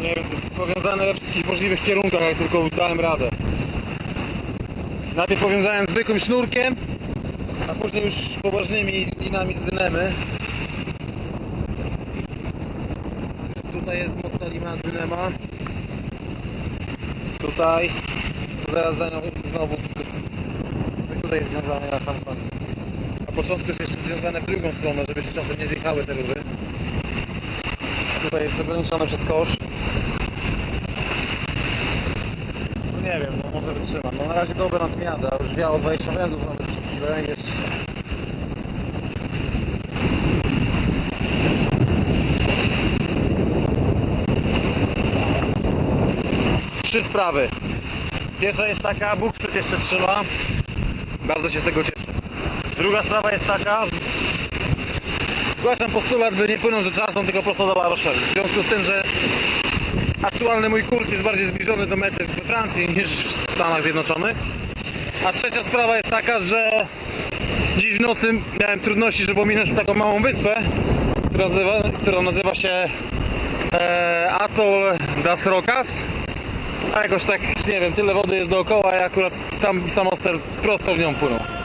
Wiem, powiązane we wszystkich możliwych kierunkach, jak tylko dałem radę. Najpierw powiązałem zwykłym sznurkiem, a później już poważnymi linami z dynemy. Tutaj jest mocna lina dynema. Tutaj. Tu zaraz za nią znowu. Tutaj jest związane na sam końcu. Na początku jest jeszcze związane w drugą stronę, żeby się czasem nie zjechały te rury. Tutaj jest ograniczone przez kosz. No nie wiem, no może wytrzymam. No na razie dobre na tym jadę, a już wiało 20 węzłów na te wszystkie węgiel. Trzy sprawy. Pierwsza jest taka, Bóg przecież się trzyma. Bardzo się z tego cieszę. Druga sprawa jest taka, Zgłaszam postulat, by nie płynąć do czasem, tylko prosto do La Rochelle. W związku z tym, że aktualny mój kurs jest bardziej zbliżony do mety we Francji niż w Stanach Zjednoczonych. A trzecia sprawa jest taka, że dziś w nocy miałem trudności, żeby ominąć taką małą wyspę, która nazywa, nazywa się e, Atoll das Rocas. A jakoś tak, nie wiem, tyle wody jest dookoła, ja akurat sam, sam oster prosto w nią płynął.